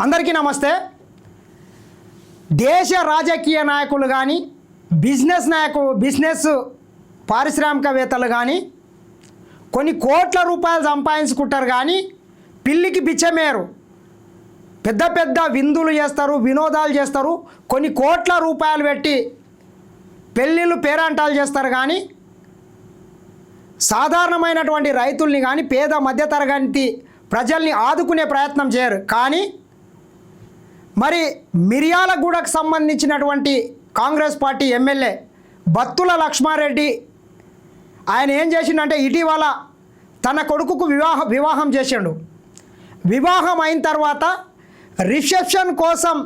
అందరికీ నమస్తే. దేశ రాజకీయ నాయకులు కానీ బిజినెస్ నాయకు బిజినెస్ పారిశ్రామికవేత్తలు కానీ కొన్ని కోట్ల రూపాయలు సంపాదించుకుంటారు కానీ పిల్లికి బిచ్చమేరు. పెద్ద పెద్ద విందులు చేస్తారు వినోదాలు చేస్తారు కొన్ని కోట్ల రూపాయలు పెట్టి పెళ్ళిళ్ళు పేరంటాలు చేస్తారు కానీ సాధారణమైనటువంటి రైతుల్ని కానీ పేద మధ్యతరగతి ప్రజల్ని ఆదుకునే ప్రయత్నం చేయరు. కానీ మరి మిర్యాలగూడకు సంబంధించినటువంటి కాంగ్రెస్ పార్టీ ఎమ్మెల్యే బత్తుల లక్ష్మారెడ్డి ఆయన ఏం చేసిండంటే ఇటీవల తన కొడుకుకు వివాహ వివాహం చేసిండు. వివాహం అయిన తర్వాత రిసెప్షన్ కోసం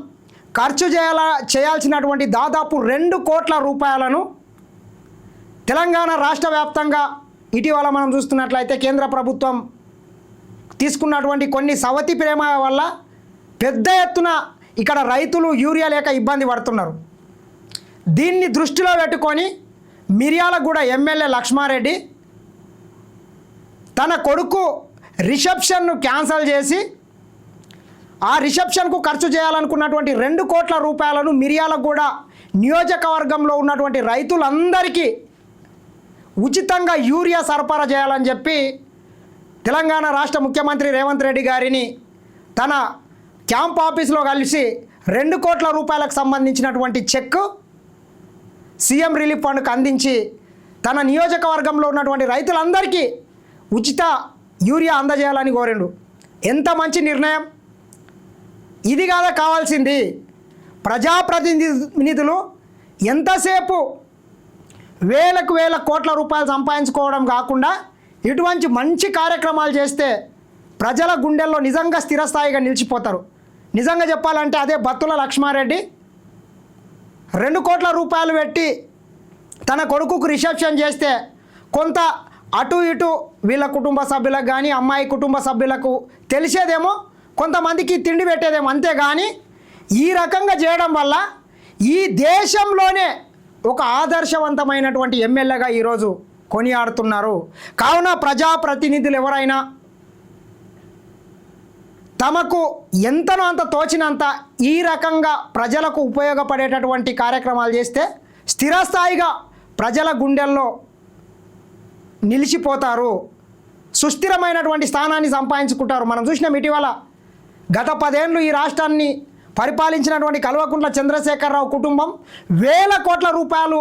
ఖర్చు చేయాల చేయాల్సినటువంటి దాదాపు రెండు కోట్ల రూపాయలను తెలంగాణ రాష్ట్ర వ్యాప్తంగా ఇటీవల మనం చూస్తున్నట్లయితే కేంద్ర ప్రభుత్వం తీసుకున్నటువంటి కొన్ని సవతి ప్రేమ వల్ల పెద్ద ఎత్తున ఇక్కడ రైతులు యూరియా లేక ఇబ్బంది పడుతున్నారు. దీన్ని దృష్టిలో పెట్టుకొని మిర్యాలగూడ ఎమ్మెల్యే లక్ష్మారెడ్డి తన కొడుకు రిసెప్షన్ను క్యాన్సల్ చేసి ఆ రిసెప్షన్కు ఖర్చు చేయాలనుకున్నటువంటి రెండు కోట్ల రూపాయలను మిర్యాలగూడ నియోజకవర్గంలో ఉన్నటువంటి రైతులందరికీ ఉచితంగా యూరియా సరఫరా చేయాలని చెప్పి తెలంగాణ రాష్ట్ర ముఖ్యమంత్రి రేవంత్ రెడ్డి గారిని తన క్యాంప్ ఆఫీస్లో కలిసి రెండు కోట్ల రూపాయలకు సంబంధించినటువంటి చెక్ సీఎం రిలీఫ్ ఫండ్కు అందించి తన నియోజకవర్గంలో ఉన్నటువంటి రైతులందరికీ ఉచిత యూరియా అందజేయాలని కోరిండు. ఎంత మంచి నిర్ణయం? ఇది కాదా కావాల్సింది? ప్రజాప్రతినిధులు ఎంతసేపు వేలకు వేల కోట్ల రూపాయలు సంపాదించుకోవడం కాకుండా ఇటువంటి మంచి కార్యక్రమాలు చేస్తే ప్రజల గుండెల్లో నిజంగా స్థిరస్థాయిగా నిలిచిపోతారు. నిజంగా చెప్పాలంటే అదే బత్తుల లక్ష్మారెడ్డి. రెండు కోట్ల రూపాయలు పెట్టి తన కొడుకుకు రిసెప్షన్ చేస్తే కొంత అటు ఇటు వీళ్ళ కుటుంబ సభ్యులకు కానీ అమ్మాయి కుటుంబ సభ్యులకు తెలిసేదేమో కొంతమందికి తిండి పెట్టేదేమో. అంతేగాని ఈ రకంగా చేయడం వల్ల ఈ దేశంలోనే ఒక ఆదర్శవంతమైనటువంటి ఎమ్మెల్యేగా ఈరోజు కొనియాడుతున్నారు. కావున ప్రజాప్రతినిధులు ఎవరైనా తమకు ఎంతనో అంత తోచినంత ఈ రకంగా ప్రజలకు ఉపయోగపడేటటువంటి కార్యక్రమాలు చేస్తే స్థిరస్థాయిగా ప్రజల గుండెల్లో నిలిచిపోతారు. సుస్థిరమైనటువంటి స్థానాన్ని సంపాదించుకుంటారు. మనం చూసినాం ఇటీవల గత పదేళ్ళు ఈ రాష్ట్రాన్ని పరిపాలించినటువంటి కల్వకుంట్ల చంద్రశేఖరరావు కుటుంబం వేల కోట్ల రూపాయలు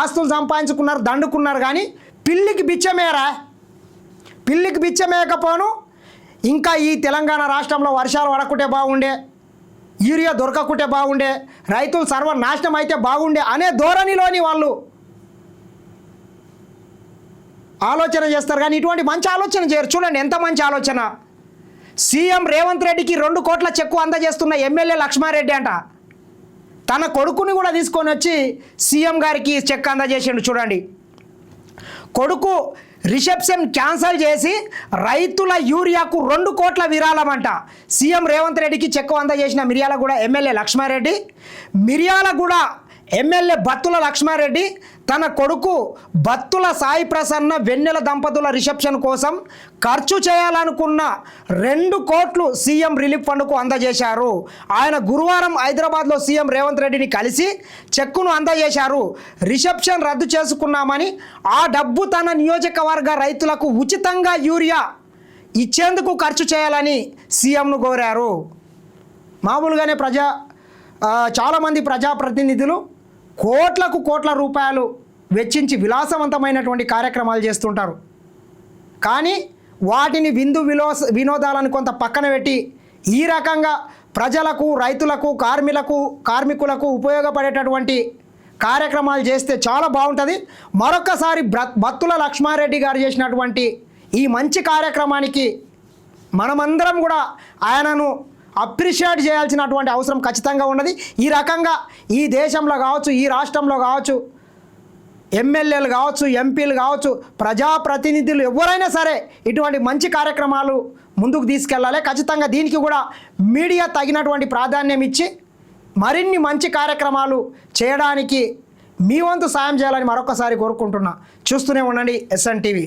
ఆస్తులు సంపాదించుకున్నారు దండుకున్నారు. కానీ పిల్లికి బిచ్చమేరా? పిల్లికి బిచ్చమేయకపోను ఇంకా ఈ తెలంగాణ రాష్ట్రంలో వర్షాలు పడకుంటే బాగుండే యూరియా దొరకకుంటే బాగుండే రైతులు సర్వనాశనం అయితే బాగుండే అనే ధోరణిలోని వాళ్ళు ఆలోచన చేస్తారు. కానీ ఇటువంటి మంచి ఆలోచన చేయరు. చూడండి ఎంత మంచి ఆలోచన. సీఎం రేవంత్ రెడ్డికి రెండు కోట్ల చెక్కు అందజేస్తున్న ఎమ్మెల్యే లక్ష్మారెడ్డి అంట. తన కొడుకుని కూడా తీసుకొని వచ్చి సీఎం గారికి చెక్ అందజేసిండు చూడండి. కొడుకు రిసెప్షన్ క్యాన్సల్ చేసి రైతుల యూరియాకు రెండు కోట్ల విరాళమంట. సీఎం రేవంత్ రెడ్డికి చెక్కు అందజేసిన మిర్యాలగూడ ఎమ్మెల్యే లక్ష్మారెడ్డి. మిర్యాలగూడ ఎమ్మెల్యే బత్తుల లక్ష్మారెడ్డి తన కొడుకు బత్తుల సాయి ప్రసన్న వెన్నెల దంపతుల రిసెప్షన్ కోసం ఖర్చు చేయాలనుకున్న రెండు కోట్లు సీఎం రిలీఫ్ ఫండ్కు అందజేశారు. ఆయన గురువారం హైదరాబాద్లో సీఎం రేవంత్ రెడ్డిని కలిసి చెక్కును అందజేశారు. రిసెప్షన్ రద్దు చేసుకున్నామని ఆ డబ్బు తన నియోజకవర్గ రైతులకు ఉచితంగా యూరియా ఇచ్చేందుకు ఖర్చు చేయాలని సీఎంను కోరారు. మామూలుగానే ప్రజా చాలామంది ప్రజాప్రతినిధులు కోట్లకు కోట్ల రూపాయలు వెచ్చించి విలాసవంతమైనటువంటి కార్యక్రమాలు చేస్తుంటారు. కానీ వాటిని విందు విలోస వినోదాలను కొంత పక్కన పెట్టి ఈ రకంగా ప్రజలకు రైతులకు కార్మికులకు కార్మికులకు ఉపయోగపడేటటువంటి కార్యక్రమాలు చేస్తే చాలా బాగుంటుంది. మరొకసారి బ్ర బత్తుల లక్ష్మారెడ్డి గారు చేసినటువంటి ఈ మంచి కార్యక్రమానికి మనమందరం కూడా ఆయనను అప్రిషియేట్ చేయాల్సినటువంటి అవసరం ఖచ్చితంగా ఉన్నది. ఈ రకంగా ఈ దేశంలో కావచ్చు ఈ రాష్ట్రంలో కావచ్చు ఎమ్మెల్యేలు కావచ్చు ఎంపీలు కావచ్చు ప్రజాప్రతినిధులు ఎవరైనా సరే ఇటువంటి మంచి కార్యక్రమాలు ముందుకు తీసుకెళ్ళాలి. ఖచ్చితంగా దీనికి కూడా మీడియా తగినటువంటి ప్రాధాన్యం ఇచ్చి మరిన్ని మంచి కార్యక్రమాలు చేయడానికి మీ వంతు సాయం చేయాలని మరొకసారి కోరుకుంటున్నా. చూస్తూనే ఉండండి ఎస్ఎన్ టీవీ.